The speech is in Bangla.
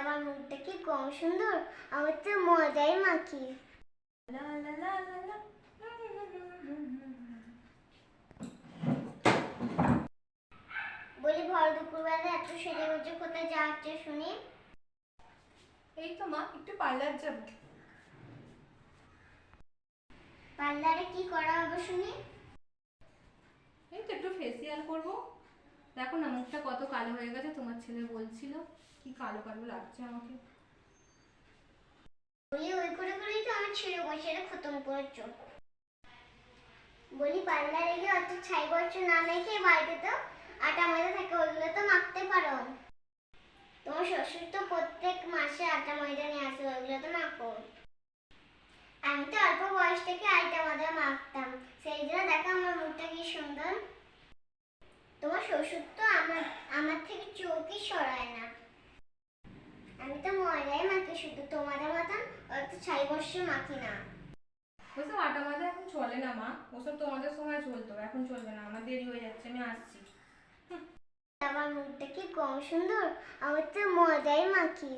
আমার মুখটা কি কম সুন্দর? আমার তো মজাই মাখি। বলি ভর দুপুরবেলা এত সেজে গুজে কোথায় যাচ্ছে শুনি? এই তো মা একটু পার্লার যাব। পার্লারে কি করা হবে শুনি? এই তো একটু ফেসিয়াল করব। দেখো না মুখটা কত কালো হয়ে গেছে তোমার ছেলে বলছিল কি কালো কালো লাগছে আমাকে? বলি ওই করে করেই তো আমার ছিল বসে খতম করেছ। বলি পার্লারে গিয়ে অত ছাই বছর না মেখে বাড়িতে তো, আটা ময়দা থাকে ওইগুলো তো মাখতে পারো। তোমার শ্বশুর তো প্রত্যেক মাসে আটা ময়দা নিয়ে আসে ওইগুলো তো মাখো। আমি তো অল্প বয়স থেকে আটা ময়দা মাখতাম, সেই জন্য দেখো আমার মুখটা কি সুন্দর। তোমার শ্বশুর তো আমার আমার থেকে চোখই সরায় না আমি তো ময়দাই মাখি শুধু তোমাদের মতন অত ছাই বসে মাখি না। ওসব আটা মাথা এখন চলে না মা। ওসব তোমাদের সময় চলতো এখন চলবে না আমার দেরি হয়ে যাচ্ছে আমি আসছি। আমার মুখটা কি কম সুন্দর? আমার তো মজাই মাখি।